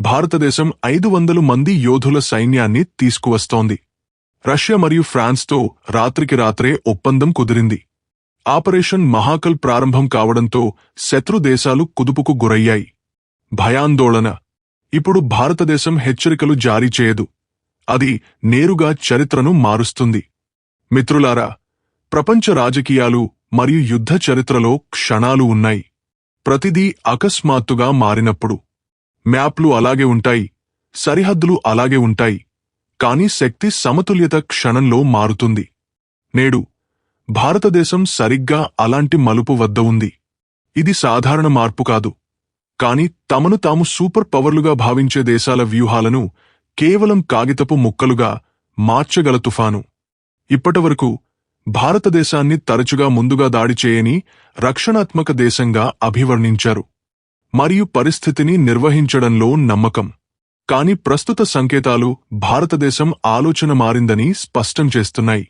భారతదేశం ఐదు వందలు మంది యోధుల సైన్యాన్ని తీసుకువస్తోంది. రష్యా మరియు ఫ్రాన్స్తో రాత్రికి రాత్రే ఒప్పందం కుదిరింది. ఆపరేషన్ మహాకల్ ప్రారంభం కావడంతో శత్రు దేశాలు కుదుపుకు గురయ్యాయి. భయాందోళన. ఇప్పుడు భారతదేశం హెచ్చరికలు జారీ చేయదు. అది నేరుగా చరిత్రను మారుస్తుంది. మిత్రులారా ప్రపంచ రాజకీయాలు మరియు యుద్ధ చరిత్రలో క్షణాలు ఉన్నాయి. ప్రతిదీ అకస్మాత్తుగా మారినప్పుడు. మ్యాప్లు అలాగే ఉంటాయి సరిహద్దులు అలాగే ఉంటాయి కాని శక్తి సమతుల్యత క్షణంలో మారుతుంది. నేడు భారతదేశం సరిగ్గా అలాంటి మలుపు వద్ద ఉంది. ఇది సాధారణ మార్పు కాదు. కాని తమను తాము సూపర్ పవర్లుగా భావించే దేశాల వ్యూహాలను కేవలం కాగితపు ముక్కలుగా మార్చగల తుఫాను. ఇప్పటివరకు భారతదేశాన్ని తరచుగా ముందుగా దాడి చేయని రక్షణాత్మక దేశంగా అభివర్ణించారు. మరియు పరిస్థితిని నిర్వహించడంలో నమ్మకం. కాని ప్రస్తుత సంకేతాలు భారతదేశం ఆలోచన మారిందని స్పష్టం చేస్తున్నాయి.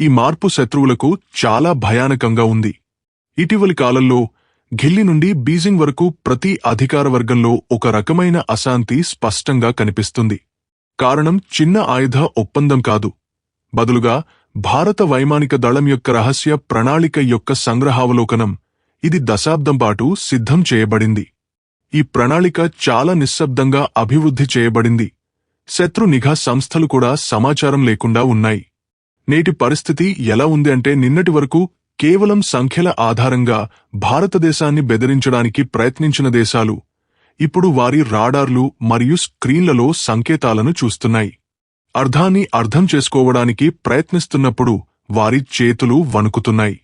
ఈ మార్పు శత్రువులకు చాలా భయానకంగా ఉంది. ఇటీవలి కాలంలో ఢిల్లీ నుండి బీజింగ్ వరకు ప్రతి అధికార వర్గంలో ఒక రకమైన అశాంతి స్పష్టంగా కనిపిస్తుంది. కారణం చిన్న ఆయుధ ఒప్పందం కాదు. బదులుగా భారత వైమానిక దళం యొక్క రహస్య ప్రణాళిక యొక్క సంగ్రహావలోకనం. ఇది దశాబ్దం పాటు సిద్ధం చేయబడింది. ఈ ప్రణాళిక చాలా నిశ్శబ్దంగా అభివృద్ధి చేయబడింది. శత్రు నిఘా సంస్థలు కూడా సమాచారం లేకుండా ఉన్నాయి. నేటి పరిస్థితి ఎలా ఉంది అంటే నిన్నటి వరకు కేవలం సంఖ్యల ఆధారంగా భారతదేశాన్ని బెదిరించడానికి ప్రయత్నించిన దేశాలు ఇప్పుడు వారి రాడార్లు మరియు స్క్రీన్లలో సంకేతాలను చూస్తున్నాయి. అర్థాన్ని అర్థం చేసుకోవడానికి ప్రయత్నిస్తున్నప్పుడు వారి చేతులు వణుకుతున్నాయి.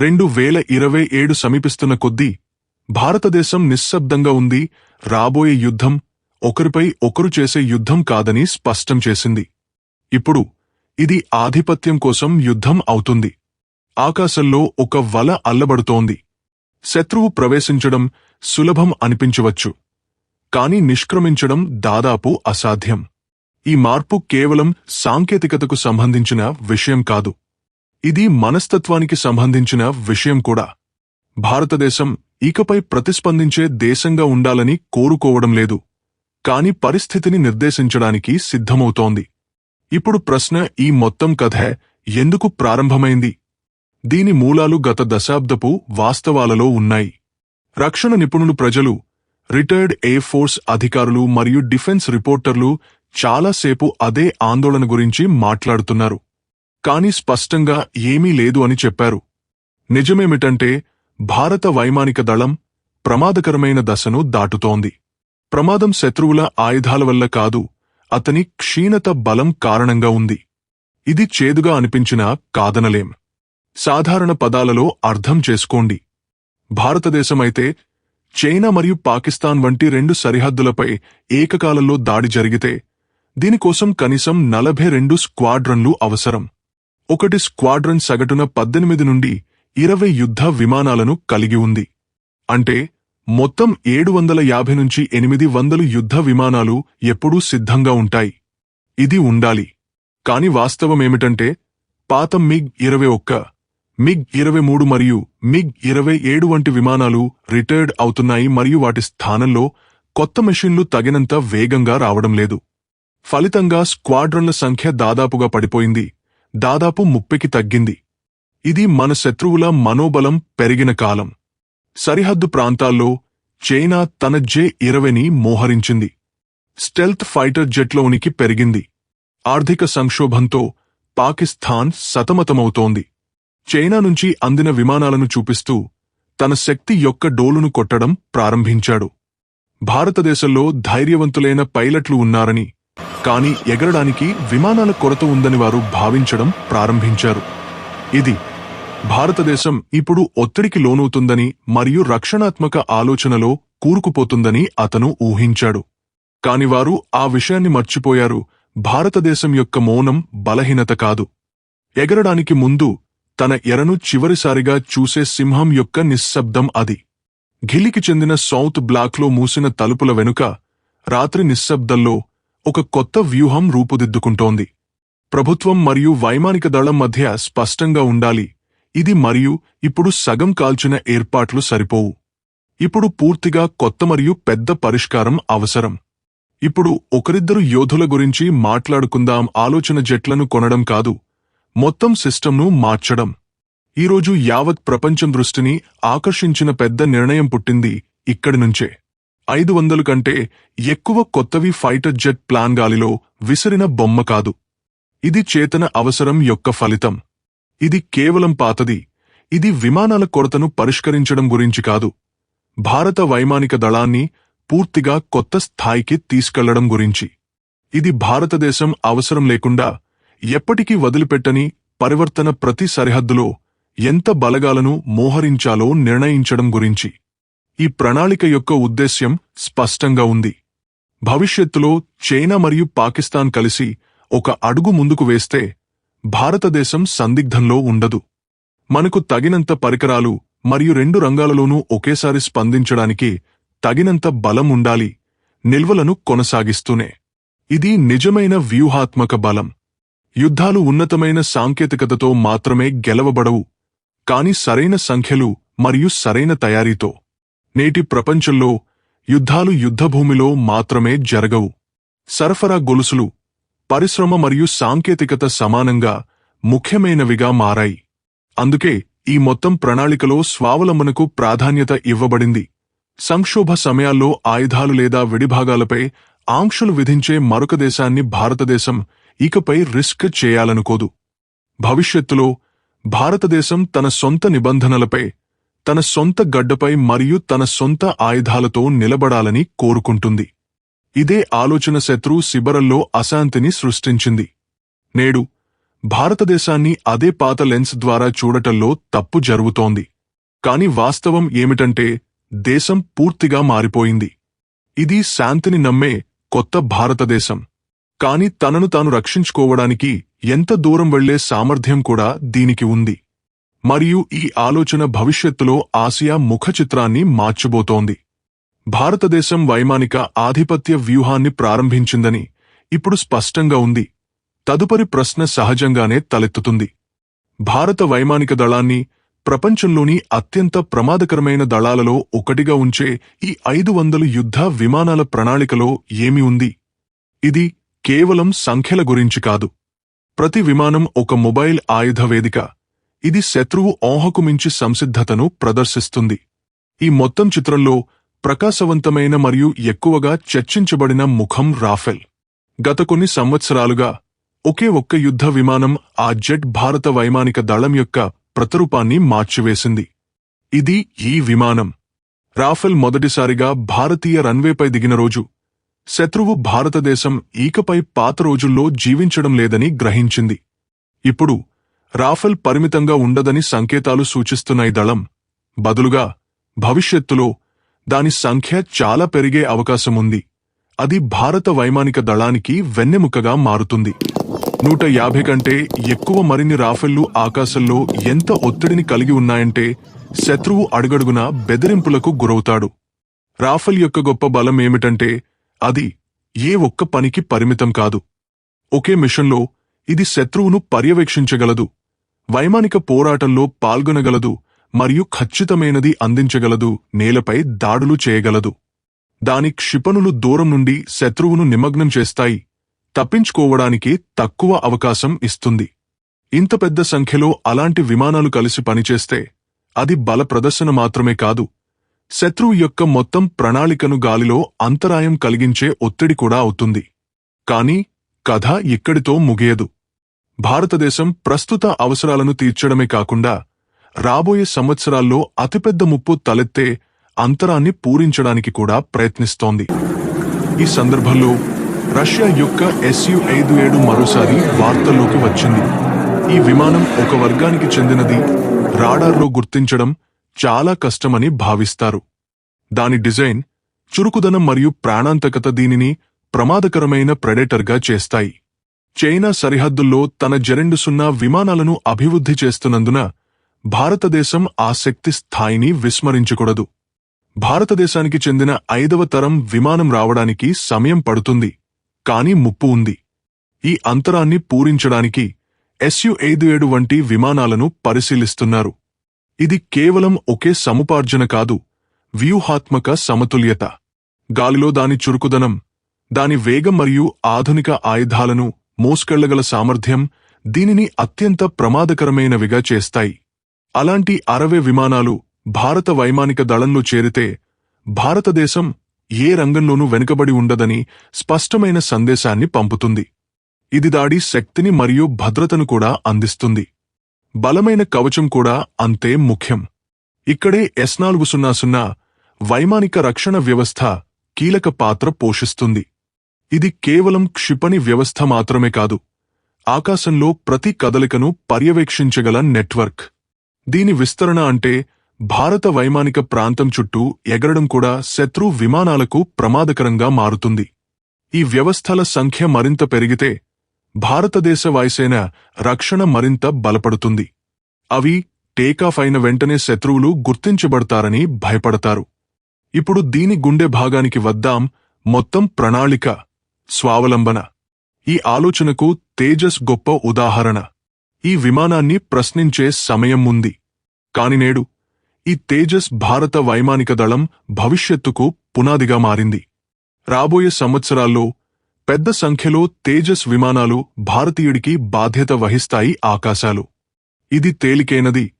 రెండు వేల ఇరవై ఏడు సమీపిస్తున్న కొద్దీ భారతదేశం నిశ్శబ్దంగా ఉంది. రాబోయే యుద్ధం ఒకరిపై ఒకరు చేసే యుద్ధం కాదని స్పష్టం చేసింది. ఇప్పుడు ఇది ఆధిపత్యం కోసం యుద్ధం అవుతుంది. ఆకాశంలో ఒక వల అల్లబడుతోంది. శత్రువు ప్రవేశించడం సులభం అనిపించవచ్చు. కాని నిష్క్రమించడం దాదాపు అసాధ్యం. ఈ మార్పు కేవలం సాంకేతికతకు సంబంధించిన విషయం కాదు. ఇది మనస్తత్వానికి సంబంధించిన విషయం కూడా. భారతదేశం ఇకపై ప్రతిస్పందించే దేశంగా ఉండాలని కోరుకోవడం లేదు. కాని పరిస్థితిని నిర్దేశించడానికి సిద్ధమవుతోంది. ఇప్పుడు ప్రశ్న ఈ మొత్తం కథ ఎందుకు ప్రారంభమైంది? దీని మూలాలు గత దశాబ్దపు వాస్తవాలలో ఉన్నాయి. రక్షణ నిపుణులు ప్రజలు రిటైర్డ్ ఎయిర్ ఫోర్స్ అధికారులు మరియు డిఫెన్స్ రిపోర్టర్లు చాలాసేపు అదే ఆందోళన గురించి మాట్లాడుతున్నారు. కాని స్పష్టంగా ఏమీ లేదు అని చెప్పారు. నిజమేమిటంటే భారత వైమానిక దళం ప్రమాదకరమైన దశను దాటుతోంది. ప్రమాదం శత్రువుల ఆయుధాల వల్ల కాదు అతని క్షీణత బలం కారణంగా ఉంది. ఇది చేదుగా అనిపించినా కాదనలేం. సాధారణ పదాలలో అర్థం చేసుకోండి. భారతదేశమైతే చైనా మరియు పాకిస్తాన్ వంటి రెండు సరిహద్దులపై ఏకకాలంలో దాడి జరిగితే దీనికోసం కనీసం నలభై రెండు స్క్వాడ్రన్లు అవసరం. ఒకటి స్క్వాడ్రన్ సగటున పద్దెనిమిది నుండి ఇరవై యుద్ధ విమానాలను కలిగి ఉంది. అంటే మొత్తం ఏడు వందల యాభై నుంచి ఎనిమిది వందలు యుద్ధ విమానాలు ఎప్పుడూ సిద్ధంగా ఉంటాయి. ఇది ఉండాలి. కాని వాస్తవమేమిటంటే పాత మిగ్ ఇరవై ఒక్క మిగ్ ఇరవై మూడు మరియు మిగ్ ఇరవై ఏడు వంటి విమానాలు రిటైర్డ్ అవుతున్నాయి మరియు వాటి స్థానంలో కొత్త మెషిన్లు తగినంత వేగంగా రావడం లేదు. ఫలితంగా స్క్వాడ్రన్ల సంఖ్య దాదాపుగా పడిపోయింది. దాదాపు ముప్పికి తగ్గింది. ఇది మన శత్రువుల మనోబలం పెరిగిన కాలం. సరిహద్దు ప్రాంతాల్లో చైనా తన జే ఇరవైని మోహరించింది. స్టెల్త్ ఫైటర్ జెట్లోనికి పెరిగింది. ఆర్థిక సంక్షోభంతో పాకిస్తాన్ సతమతమవుతోంది. చైనా నుంచి అందిన విమానాలను చూపిస్తూ తన శక్తి యొక్క డోలును కొట్టడం ప్రారంభించాడు. భారతదేశంలో ధైర్యవంతులైన పైలట్లు ఉన్నారని కాని ఎగరడానికి విమానాల కొరత ఉందని వారు భావించడం ప్రారంభించారు. ఇది భారతదేశం ఇప్పుడు ఒత్తిడికి లోనవుతుందని మరియు రక్షణాత్మక ఆలోచనలో కూరుకుపోతుందని అతను ఊహించాడు. కాని వారు ఆ విషయాన్ని మర్చిపోయారు. భారతదేశం యొక్క మౌనం బలహీనత కాదు. ఎగరడానికి ముందు తన ఎరను చివరిసారిగా చూసే సింహం యొక్క నిశ్శబ్దం అది. ఘిల్లికి చెందిన సౌత్ బ్లాక్లో మూసిన తలుపుల వెనుక రాత్రి నిశ్శబ్దంలో ఒక కొత్త వ్యూహం రూపుదిద్దుకుంటోంది. ప్రభుత్వం మరియు వైమానిక దళం మధ్య స్పష్టంగా ఉండాలి. ఇది మరియు ఇప్పుడు సగం కాల్చిన ఏర్పాట్లు సరిపోవు. ఇప్పుడు పూర్తిగా కొత్త మరియు పెద్ద పరిష్కారం అవసరం. ఇప్పుడు ఒకరిద్దరు యోధుల గురించి మాట్లాడుకుందాం ఆలోచన జట్లను కొనడం కాదు. మొత్తం సిస్టంను మార్చడం. ఈరోజు యావత్ ప్రపంచం దృష్టిని ఆకర్షించిన పెద్ద నిర్ణయం పుట్టింది ఇక్కడి నుంచే. ఐదు వందలు కంటే ఎక్కువ కొత్తవి ఫైటర్ జెట్ ప్లాన్ గాలిలో విసిరిన బొమ్మ కాదు. ఇది చేతన అవసరం యొక్క ఫలితం. ఇది కేవలం పాతది. ఇది విమానాల కొరతను పరిష్కరించడం గురించి కాదు. భారత వైమానిక దళాన్ని పూర్తిగా కొత్త స్థాయికి తీసుకెళ్ళడం గురించి. ఇది భారతదేశం అవసరం లేకుండా ఎప్పటికీ వదిలిపెట్టని పరివర్తన ప్రతి సరిహద్దులో ఎంత బలగాలను మోహరించాలో నిర్ణయించడం గురించి. ఈ ప్రణాళిక యొక్క ఉద్దేశ్యం స్పష్టంగా ఉంది. భవిష్యత్తులో చైనా మరియు పాకిస్తాన్ కలిసి ఒక అడుగు ముందుకు వేస్తే భారతదేశం సందిగ్ధంలో ఉండదు. మనకు తగినంత పరికరాలు మరియు రెండు రంగాలలోనూ ఒకేసారి స్పందించడానికి తగినంత బలం ఉండాలి నిల్వలను కొనసాగిస్తూనే. ఇది నిజమైన వ్యూహాత్మక బలం. యుద్ధాలు ఉన్నతమైన సాంకేతికతతో మాత్రమే గెలవబడవు కాని సరైన సంఖ్యలు మరియు సరైన తయారీతో. నేటి ప్రపంచంలో యుద్ధాలు యుద్ధభూమిలో మాత్రమే జరగవు. సరఫరా గొలుసులు పరిశ్రమ మరియు సాంకేతికత సమానంగా ముఖ్యమైనవిగా మారాయి. అందుకే ఈ మొత్తం ప్రణాళికలో స్వావలంబనకు ప్రాధాన్యత ఇవ్వబడింది. సంక్షోభ సమయాల్లో ఆయుధాలు లేదా విడిభాగాలపై ఆంక్షలు విధించే మరొక దేశాన్ని భారతదేశం ఇకపై రిస్క్ చేయాలనుకోదు. భవిష్యత్తులో భారతదేశం తన సొంత నిబంధనలపై తన సొంత గడ్డపై మరియు తన సొంత ఆయుధాలతో నిలబడాలని కోరుకుంటుంది. ఇదే ఆలోచన శత్రు శిబరంలో అశాంతిని సృష్టించింది. నేడు భారతదేశాన్ని అదే పాత లెన్స్ ద్వారా చూడటంలో తప్పు జరుగుతోంది. కాని వాస్తవం ఏమిటంటే దేశం పూర్తిగా మారిపోయింది. ఇది శాంతిని నమ్మే కొత్త భారతదేశం. కాని తనను తాను రక్షించుకోవడానికి ఎంత దూరం వెళ్ళే సామర్థ్యం కూడా దీనికి ఉంది. మరియు ఈ ఆలోచన భవిష్యత్తులో ఆసియా ముఖ చిత్రాన్ని మార్చబోతోంది. భారతదేశం వైమానిక ఆధిపత్య వ్యూహాన్ని ప్రారంభించిందని ఇప్పుడు స్పష్టంగా ఉంది. తదుపరి ప్రశ్న సహజంగానే తలెత్తుతుంది. భారత వైమానిక దళాన్ని ప్రపంచంలోని అత్యంత ప్రమాదకరమైన దళాలలో ఒకటిగా ఉంచే ఈ ఐదు వందల యుద్ధ విమానాల ప్రణాళికలో ఏమి ఉంది? ఇది కేవలం సంఖ్యల గురించి కాదు. ప్రతి విమానం ఒక మొబైల్ ఆయుధ వేదిక. ఇది శత్రువు ఊహకు మించి సంసిద్ధతను ప్రదర్శిస్తుంది. ఈ మొత్తం చిత్రంలో ప్రకాశవంతమైన మరియు ఎక్కువగా చర్చించబడిన ముఖం రాఫెల్. గత కొన్ని సంవత్సరాలుగా ఒకే ఒక్క యుద్ధ విమానం ఆ జెట్ భారత వైమానిక దళం యొక్క ప్రతిరూపాన్ని మార్చివేసింది. ఇది ఈ విమానం. రాఫెల్ మొదటిసారిగా భారతీయ రన్వేపై దిగిన రోజు. శత్రువు భారతదేశం ఈకపై పాత రోజుల్లో జీవించడం లేదని గ్రహించింది. ఇప్పుడు రాఫెల్ పరిమితంగా ఉండదని సంకేతాలు సూచిస్తున్న ఈ దళం బదులుగా భవిష్యత్తులో దాని సంఖ్య చాలా పెరిగే అవకాశముంది. అది భారత వైమానిక దళానికి వెన్నెముకగా మారుతుంది. నూట యాభై కంటే ఎక్కువ మరిన్ని రాఫెళ్ళు ఆకాశంలో ఎంత ఒత్తిడిని కలిగి ఉన్నాయంటే శత్రువు అడుగడుగున బెదిరింపులకు గురవుతాడు. రాఫెల్ యొక్క గొప్ప బలం ఏమిటంటే అది ఏ ఒక్క పనికి పరిమితం కాదు. ఒకే మిషన్లో ఇది శత్రువును పర్యవేక్షించగలదు. వైమానిక పోరాటంలో పాల్గొనగలదు మరియు ఖచ్చితమైనది అందించగలదు నేలపై దాడులు చేయగలదు. దాని క్షిపణులు దూరం నుండి శత్రువును నిమగ్నం చేస్తాయి తప్పించుకోవడానికి తక్కువ అవకాశం ఇస్తుంది. ఇంత పెద్ద సంఖ్యలో అలాంటి విమానాలు కలిసి పనిచేస్తే అది బల ప్రదర్శన మాత్రమే కాదు శత్రువు యొక్క మొత్తం ప్రణాళికను గాలిలో అంతరాయం కలిగించే ఒత్తిడి కూడా అవుతుంది. కాని కథ ఇక్కడితో ముగియదు. భారతదేశం ప్రస్తుత అవసరాలను తీర్చడమే కాకుండా రాబోయే సంవత్సరాల్లో అతిపెద్ద ముప్పు తలెత్తే అంతరాన్ని పూరించడానికి కూడా ప్రయత్నిస్తోంది. ఈ సందర్భంలో రష్యా యొక్క ఎస్యు ఐదు ఏడు మరోసారి వార్తల్లోకి వచ్చింది. ఈ విమానం ఒక వర్గానికి చెందినది. రాడార్లో గుర్తించడం చాలా కష్టమని భావిస్తారు. దాని డిజైన్ చురుకుదనం మరియు ప్రాణాంతకత దీనిని ప్రమాదకరమైన ప్రెడేటర్గా చేస్తాయి. చైనా సరిహద్దుల్లో తన జరెండు సున్నా విమానాలను అభివృద్ధి చేస్తున్నందున భారతదేశం ఆ శక్తి స్థాయిని విస్మరించకూడదు. భారతదేశానికి చెందిన ఐదవ తరం విమానం రావడానికి సమయం పడుతుంది కాని ముప్పు ఉంది. ఈ అంతరాన్ని పూరించడానికి ఎస్యు ఐదు ఏడు వంటి విమానాలను పరిశీలిస్తున్నారు. ఇది కేవలం ఒకే సముపార్జన కాదు వ్యూహాత్మక సమతుల్యత. గాలిలో దాని చురుకుదనం దాని వేగం మరియు ఆధునిక ఆయుధాలను మోసుకెళ్ళగల సామర్థ్యం దీనిని అత్యంత ప్రమాదకరమైనవిగా చేస్తాయి. అలాంటి అరవై విమానాలు భారత వైమానిక దళంలో చేరితే భారతదేశం ఏ రంగంలోనూ వెనుకబడి ఉండదని స్పష్టమైన సందేశాన్ని పంపుతుంది. ఇది దాడి శక్తిని మరియు భద్రతను కూడా అందిస్తుంది. బలమైన కవచం కూడా అంతే ముఖ్యం. ఇక్కడే ఎస్ నాలుగు సున్నా సున్నా వైమానిక రక్షణ వ్యవస్థ కీలక పాత్ర పోషిస్తుంది. ఇది కేవలం క్షిపణి వ్యవస్థ మాత్రమే కాదు. ఆకాశంలో ప్రతి కదలికను పర్యవేక్షించగల నెట్వర్క్. దీని విస్తరణ అంటే భారత వైమానిక ప్రాంతం చుట్టూ ఎగరడం కూడా శత్రు విమానాలకు ప్రమాదకరంగా మారుతుంది. ఈ వ్యవస్థల సంఖ్య మరింత పెరిగితే భారతదేశ వాయుసేన రక్షణ మరింత బలపడుతుంది. అవి టేకాఫ్ అయిన వెంటనే శత్రువులు గుర్తించబడతారని భయపడతారు. ఇప్పుడు దీని గుండె భాగానికి వద్దాం మొత్తం ప్రణాళిక. స్వావలంబన. ఈ ఆలోచనకు తేజస్ గొప్ప ఉదాహరణ. ఈ విమానాన్ని ప్రశ్నించే సమయం ఉంది. కాని నేడు ఈ తేజస్ భారత వైమానిక దళం భవిష్యత్తుకు పునాదిగా మారింది. రాబోయే సంవత్సరాల్లో పెద్ద సంఖ్యలో తేజస్ విమానాలు భారతీయుడికి బాధ్యత వహిస్తాయి ఆకాశాలు. ఇది తేలికైనది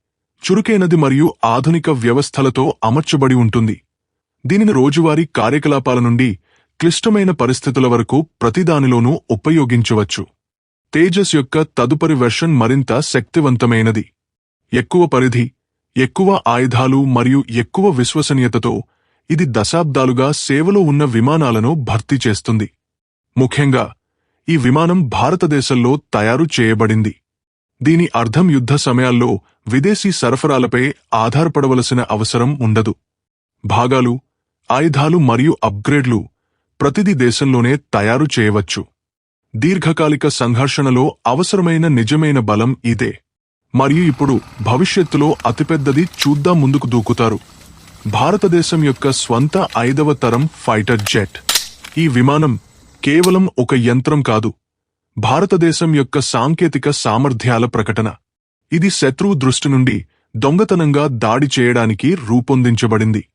చురుకైనది మరియు ఆధునిక వ్యవస్థలతో అమర్చబడి ఉంటుంది. దీనిని రోజువారీ కార్యకలాపాల నుండి క్లిష్టమైన పరిస్థితుల వరకు ప్రతిదానిలోనూ ఉపయోగించవచ్చు. తేజస్ యొక్క తదుపరి వెర్షన్ మరింత శక్తివంతమైనది. ఎక్కువ పరిధి ఎక్కువ ఆయుధాలు మరియు ఎక్కువ విశ్వసనీయతతో ఇది దశాబ్దాలుగా సేవలో ఉన్న విమానాలను భర్తీ చేస్తుంది. ముఖ్యంగా ఈ విమానం భారతదేశంలో తయారు చేయబడింది. దీని అర్థం యుద్ధ సమయాల్లో విదేశీ సరఫరాలపై ఆధారపడవలసిన అవసరం ఉండదు. భాగాలు ఆయుధాలు మరియు అప్గ్రేడ్లు ప్రతిదీ దేశంలోనే తయారు చేయవచ్చు. దీర్ఘకాలిక సంఘర్షణలో అవసరమైన నిజమైన బలం ఇదే. మరియు ఇప్పుడు భవిష్యత్తులో అతిపెద్దది చూద్దాం ముందుకు దూకుతారు. భారతదేశం యొక్క స్వంత ఐదవ తరం ఫైటర్ జెట్. ఈ విమానం కేవలం ఒక యంత్రం కాదు. భారతదేశం యొక్క సాంకేతిక సామర్థ్యాల ప్రకటన. ఇది శత్రువు దృష్టి నుండి దొంగతనంగా దాడి చేయడానికి రూపొందించబడింది.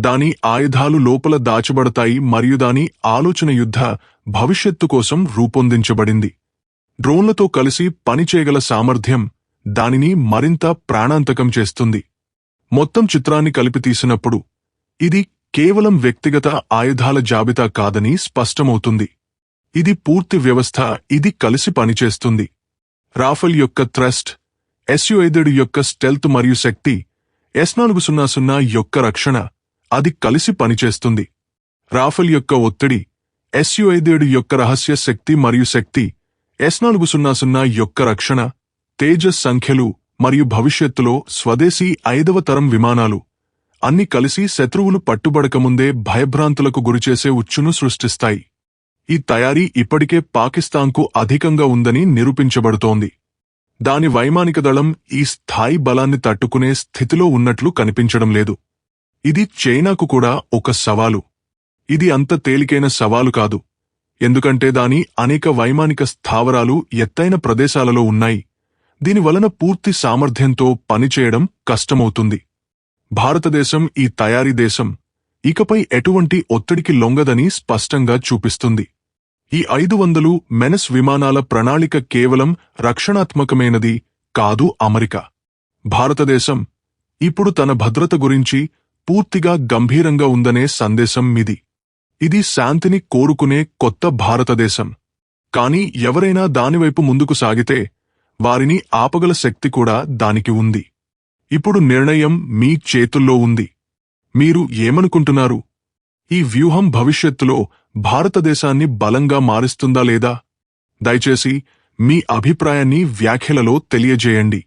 దాని ఆయుధాలు లోపల దాచబడతాయి మరియు దాని ఆలోచన యుద్ధ భవిష్యత్తు కోసం రూపొందించబడింది. డ్రోన్లతో కలిసి పనిచేయగల సామర్థ్యం దానిని మరింత ప్రాణాంతకం చేస్తుంది. మొత్తం చిత్రాన్ని కలిపి తీసినప్పుడు ఇది కేవలం వ్యక్తిగత ఆయుధాల జాబితా కాదని స్పష్టమవుతుంది. ఇది పూర్తి వ్యవస్థ ఇది కలిసి పనిచేస్తుంది. రాఫెల్ యొక్క థ్రస్ట్ ఎస్యు ఐదుడు యొక్క స్టెల్త్ మరియు శక్తి ఎస్ నాలుగు సున్నా సున్నా యొక్క రక్షణ అది కలిసి పనిచేస్తుంది. రాఫెల్ యొక్క ఒత్తిడి ఎస్యు ఐదేడు యొక్క రహస్య శక్తి మరియు శక్తి ఎస్ నాలుగు సున్నా సున్నా యొక్క రక్షణ తేజస్ సంఖ్యలు మరియు భవిష్యత్తులో స్వదేశీ ఐదవ తరం విమానాలు. అన్ని కలిసి శత్రువులు పట్టుబడకముందే భయభ్రాంతులకు గురిచేసే ఉచ్చును సృష్టిస్తాయి. ఈ తయారీ ఇప్పటికే పాకిస్తాన్కు అధికంగా ఉందని నిరూపించబడుతోంది. దాని వైమానిక దళం ఈ స్థాయి బలాన్ని తట్టుకునే స్థితిలో ఉన్నట్లు కనిపించడం లేదు. ఇది చైనాకు కూడా ఒక సవాలు. ఇది అంత తేలికైన సవాలు కాదు. ఎందుకంటే దాని అనేక వైమానిక స్థావరాలు ఎత్తైన ప్రదేశాలలో ఉన్నాయి. దీనివలన పూర్తి సామర్థ్యంతో పనిచేయడం కష్టమవుతుంది. భారతదేశం ఈ తయారీ దేశం. ఇకపై ఎటువంటి ఒత్తిడికి లొంగదని స్పష్టంగా చూపిస్తుంది. ఈ ఐదు వందలు మెనస్ విమానాల ప్రణాళిక కేవలం రక్షణాత్మకమైనది కాదు అమెరికా. భారతదేశం. ఇప్పుడు తన భద్రత గురించి పూర్తిగా గంభీరంగా ఉందనే సందేశం మిది. ఇది శాంతిని కోరుకునే కొత్త భారతదేశం. కాని ఎవరైనా దానివైపు ముందుకు సాగితే వారిని ఆపగల శక్తి కూడా దానికి ఉంది. ఇప్పుడు నిర్ణయం మీ చేతుల్లో ఉంది. మీరు ఏమనుకుంటున్నారు? ఈ వ్యూహం భవిష్యత్తులో భారతదేశాన్ని బలంగా మారుస్తుందా లేదా? దయచేసి మీ అభిప్రాయాన్ని వ్యాఖ్యలలో తెలియజేయండి.